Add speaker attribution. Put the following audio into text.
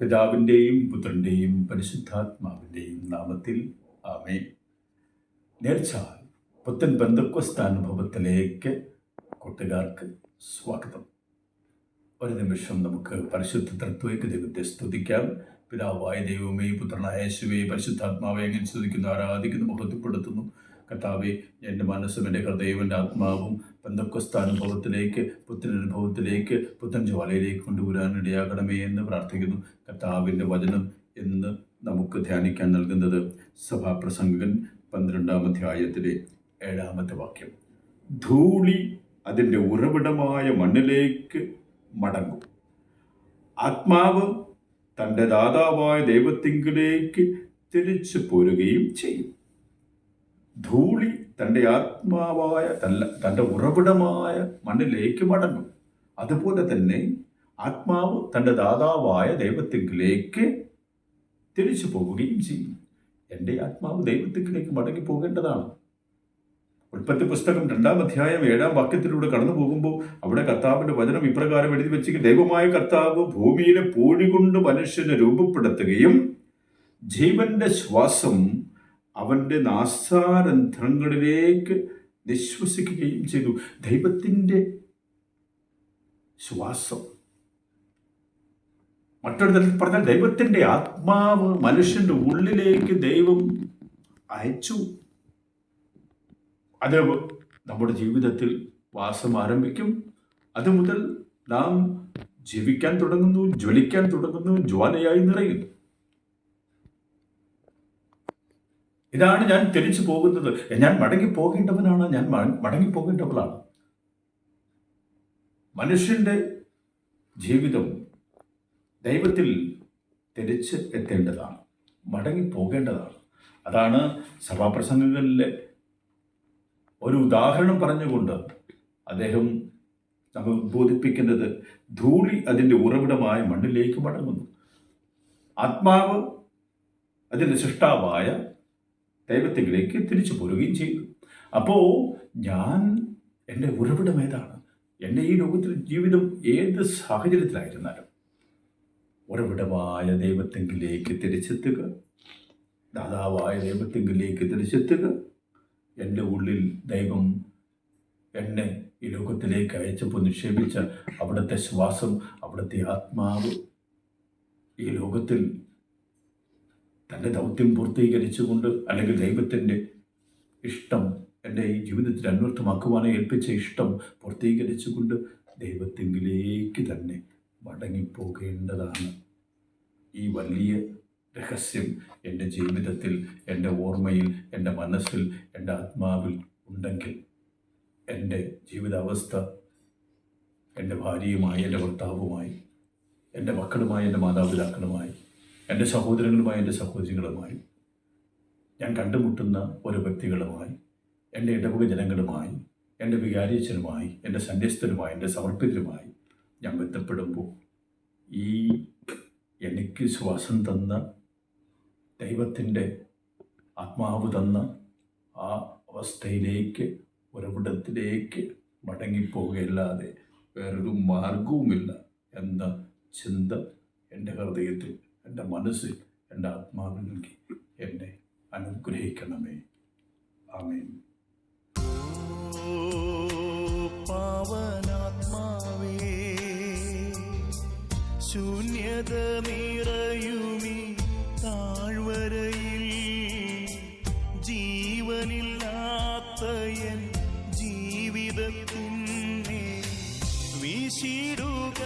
Speaker 1: പിതാവിന്റെയും പുത്രന്റെയും പരിശുദ്ധാത്മാവിന്റെയും നാമത്തിൽ ആമേ നേർച്ചാൽ പുത്തൻ ബന്ധക്വസ്ഥാനുഭവത്തിലേക്ക് കൂട്ടുകാർക്ക് സ്വാഗതം. ഒരു നിമിഷം നമുക്ക് പരിശുദ്ധ തത്വയ്ക്ക് ദൈവത്തെ സ്തുതിക്കാം. പിതാവായ ദൈവമേ പുത്രനായ യേശുവേ പരിശുദ്ധാത്മാവെ എങ്ങനെ സ്തുതിക്കുന്നു ആരാധിക്കുന്നു മഹത്വപ്പെടുത്തുന്നു. കർത്താവെ എന്റെ മനസ്സും എന്റെ ഹൃദയവും എന്റെ ആത്മാവും ബന്ധക്വസ്ഥാനുഭവത്തിലേക്ക് പുത്തനനുഭവത്തിലേക്ക് പുത്തൻ ജ്വാലയിലേക്ക് കൊണ്ടുവരാനിടയാകണമേ എന്ന് പ്രാർത്ഥിക്കുന്നു. കർത്താവിന്റെ വചനം എന്ന് നമുക്ക് ധ്യാനിക്കാൻ നൽകുന്നത് സഭാപ്രസംഗകൻ പന്ത്രണ്ടാം അധ്യായത്തിലെ ഏഴാമത്തെ വാക്യം. ധൂളി അതിന്റെ ഉറവിടമായ മണ്ണിലേക്ക് മടങ്ങും. ആത്മാവ് തന്റെ ദാതാവായ ദൈവത്തിങ്കിലേക്ക് തിരിച്ചു പോരുകയും ചെയ്യും. ധൂളി തന്റെ ആത്മാവായ തല്ല തന്റെ ഉറവിടമായ മണ്ണിലേക്ക് മടങ്ങും. അതുപോലെ തന്നെ ആത്മാവ് തന്റെ ദാതാവായ ദൈവത്തിലേക്ക് തിരിച്ചു പോവുകയും ചെയ്യും. എന്റെ ആത്മാവ് ദൈവത്തിലേക്ക് മടങ്ങി പോകേണ്ടതാണ്. ഉൽപ്പത്തി പുസ്തകം രണ്ടാം അധ്യായം ഏഴാം വാക്യത്തിലൂടെ കടന്നു പോകുമ്പോൾ അവിടെ കർത്താവിന്റെ വചനം ഇപ്രകാരം എഴുതി വെച്ച് ദൈവമായ കർത്താവ് ഭൂമിയിലെ പൂഴി കൊണ്ട് മനുഷ്യനെ രൂപപ്പെടുത്തുകയും ജീവന്റെ ശ്വാസം അവന്റെ നാസാരന്ധ്രങ്ങളിലേക്ക് നിശ്വസിക്കുകയും ചെയ്തു. ദൈവത്തിന്റെ ശ്വാസം. മറ്റൊരു തരത്തിൽ പറഞ്ഞാൽ ദൈവത്തിന്റെ ആത്മാവ് മനുഷ്യന്റെ ഉള്ളിലേക്ക് ദൈവം അയച്ചു. അത് നമ്മുടെ ജീവിതത്തിൽ വാസം ആരംഭിക്കും. അതുമുതൽ നാം ജീവിക്കാൻ തുടങ്ങുന്നു ജ്വലിക്കാൻ തുടങ്ങുന്നു ജ്വാലയായി നിറയുന്നു. ഇതാണ് ഞാൻ തിരിച്ചു പോകുന്നത്. ഞാൻ മടങ്ങി പോകേണ്ടവനാണ്. ഞാൻ മടങ്ങി പോകേണ്ടവളാണ്. മനുഷ്യന്റെ ജീവിതം ദൈവത്തിൽ തിരിച്ച് എത്തേണ്ടതാണ്. മടങ്ങി പോകേണ്ടതാണ്. അതാണ് സഭാപ്രസംഗങ്ങളിലെ ഒരു ഉദാഹരണം പറഞ്ഞുകൊണ്ട് അദ്ദേഹം നമ്മൾ ബോധിപ്പിക്കുന്നത് ധൂളി അതിന്റെ ഉറവിടമായ മണ്ണിലേക്ക് മടങ്ങുന്നു. ആത്മാവ് അതിന്റെ സൃഷ്ടാവായ ദൈവത്തിലേക്ക് തിരിച്ചു പോരുകയും ചെയ്തു. അപ്പോൾ ഞാൻ എന്റെ ഉറവിടം ഏതാണ്? എന്റെ ഈ ലോകത്തിൽ ജീവിതം ഏത് സാഹചര്യത്തിലായിരുന്നാലും ഉറവിടമായ ദൈവത്തെങ്കിലേക്ക് തിരിച്ചെത്തുക ദാതാവായ ദൈവത്തെങ്കിലേക്ക് തിരിച്ചെത്തുക. എന്റെ ഉള്ളിൽ ദൈവം എന്നെ ഈ ലോകത്തിലേക്ക് അയച്ചപ്പോൾ നിക്ഷേപിച്ച അവിടുത്തെ ശ്വാസം അവിടുത്തെ ആത്മാവ് ഈ ലോകത്തിൽ തന്റെ ദൗത്യം പൂർത്തീകരിച്ചുകൊണ്ട് അല്ലെങ്കിൽ ദൈവത്തിന്റെ ഇഷ്ടം എന്റെ ഈ ജീവിതത്തിൽ അന്വർത്ഥമാക്കുവാനെ ഏൽപ്പിച്ച ഇഷ്ടം പൂർത്തീകരിച്ചുകൊണ്ട് ദൈവത്തെങ്കിലേക്ക് തന്നെ മടങ്ങിപ്പോകേണ്ടതാണ്. ഈ വലിയ രഹസ്യം എന്റെ ജീവിതത്തിൽ എന്റെ ഓർമ്മയിൽ എന്റെ മനസ്സിൽ എന്റെ ആത്മാവിൽ ഉണ്ടെങ്കിൽ എന്റെ ജീവിതാവസ്ഥ എന്റെ ഭാര്യയുമായി എന്റെ ഭർത്താവുമായി എന്റെ മക്കളുമായി എന്റെ മാതാപിതാക്കളുമായി എന്റെ സഹോദരങ്ങളുമായി എന്റെ സഹോദരികളുമായി ഞാൻ കണ്ടുമുട്ടുന്ന ഓരോ വ്യക്തികളുമായി എന്റെ ഇടവക ജനങ്ങളുമായി എന്റെ വികാരിച്ചനുമായി എന്റെ സന്യസ്തരുമായി എന്റെ സമർപ്പിതരുമായി ഞാൻ ബന്ധപ്പെടുമ്പോൾ ഈ എനിക്ക് ശ്വാസം തന്ന ദൈവത്തിന്റെ ആത്മാവ് തന്ന ആ അവസ്ഥയിലേക്ക് ഒരിടത്തിലേക്ക് മടങ്ങിപ്പോവുകയല്ലാതെ വേറൊരു മാർഗവുമില്ല എന്ന ചിന്ത എന്റെ ഹൃദയത്തിൽ എന്റെ മനസ്സിൽ എന്റെ ആത്മാവിൽ നൽകി എന്നെ അനുഗ്രഹിക്കണമേ. ആമേൻ. പാവനാത്മാവേ ശൂന്യത നിറയുമി താഴ്വരയിൽ ജീവനില്ലാത്ത എൻ ജീവിതത്തിന്റെ വിശിടുക